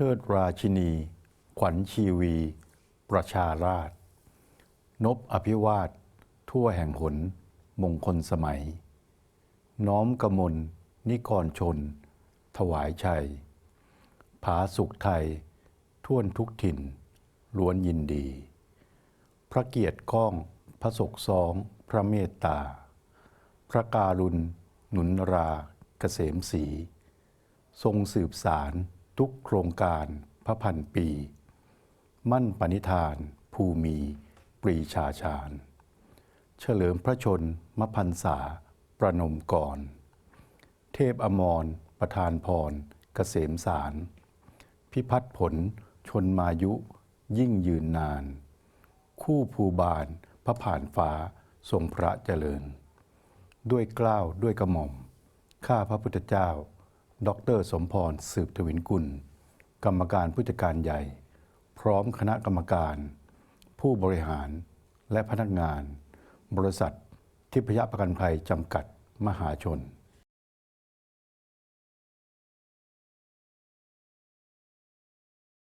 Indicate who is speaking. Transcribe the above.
Speaker 1: เทิดราชินี ขวัญชีวี ประชาราช นบอภิวาท ทั่วแห่งหน มงคลสมัย น้อมกมล นิกรชน ถวายชัย ผาสุขไทย ท่วนทุกถิ่น ล้วนยินดี พระเกียรติก้อง พระศกซองพระเมตตา พระการุณ หนุนรา เกษมศรีทรงสืบสาร ทุกโครงการพระพันปี มั่นปณิธาน ภูมีปรีชาชาญ เฉลิมพระชนมพันษาประนมกรเทพอมรประธานพรเกษมสาร พิพัฒน์ผลชนมายุยิ่งยืนนาน คู่ภูบาลพระผ่านฟ้าทรงพระเจริญ ด้วยกล้าวด้วยกระหม่อม ข้าพระพุทธเจ้า ดอกเตอรสมพร สืบทวินกุล กรรมการผู้จัดการใหญ่ พร้อมคณะกรรมการ ผู้บริหารและพนักงาน บริษัท ทิพยประกันภัยจำกัดมหาชน